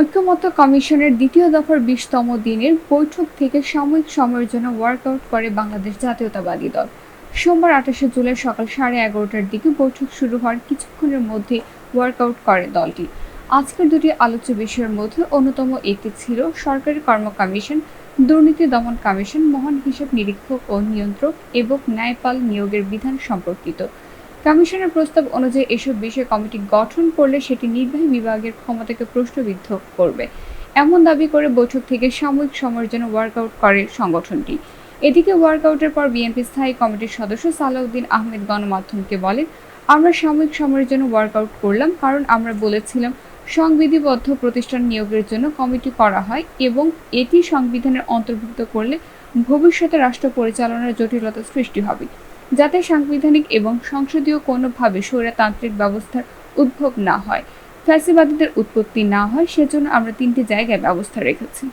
ঐক্যমত্য কমিশনের দ্বিতীয় দফার বিশতম দিনের বৈঠক থেকে সাময়িক সময়ের জন্য ওয়ার্কআউট করে বাংলাদেশ জাতীয়তাবাদী দল। সোমবার আঠাশে জুলাই সকাল সাড়ে এগারোটার দিকে বৈঠক শুরু হওয়ার কিছুক্ষণের মধ্যে ওয়ার্কআউট করে দলটি। আজকের দুটি আলোচ্য বিষয়ের মধ্যে অন্যতম একটি ছিল সরকারি কর্ম কমিশন, দুর্নীতি দমন কমিশন, মহান হিসাব নিরীক্ষক ও নিয়ন্ত্রক এবং ন্যায়পাল নিয়োগের বিধান সম্পর্কিত। কমিশনের প্রস্তাব অনুযায়ী এসব বিষয়ে কমিটি গঠন করলে সেটি নির্বাহী বিভাগের ক্ষমতাকে প্রশ্নবিদ্ধ করবে। এমন দাবি করে বৈঠক থেকে সাময়িক সময়ের জন্য ওয়ার্কআউট করে সংগঠনটি। এদিকে ওয়ার্কআউটের পর বিএনপি স্থায়ী কমিটির সদস্য সালাউদ্দিন আহমেদ গণমাধ্যমকে বলেন, আমরা সাময়িক সময়ের জন্য ওয়ার্কআউট করলাম কারণ আমরা বলেছিলাম সংবিধিবদ্ধ প্রতিষ্ঠান নিয়োগের জন্য কমিটি করা হয় এবং এটি সংবিধানের অন্তর্ভুক্ত করলে ভবিষ্যতে রাষ্ট্র পরিচালনার জটিলতা সৃষ্টি হবে। যাতে সাংবিধানিক এবং সংসদীয় কোনোভাবে স্বৈরতান্ত্রিক ব্যবস্থার উদ্ভব না হয়। ফ্যাসিবাদীদের উৎপত্তি না হয়, সেজন্য আমরা তিনটি জায়গায় ব্যবস্থা রেখেছি।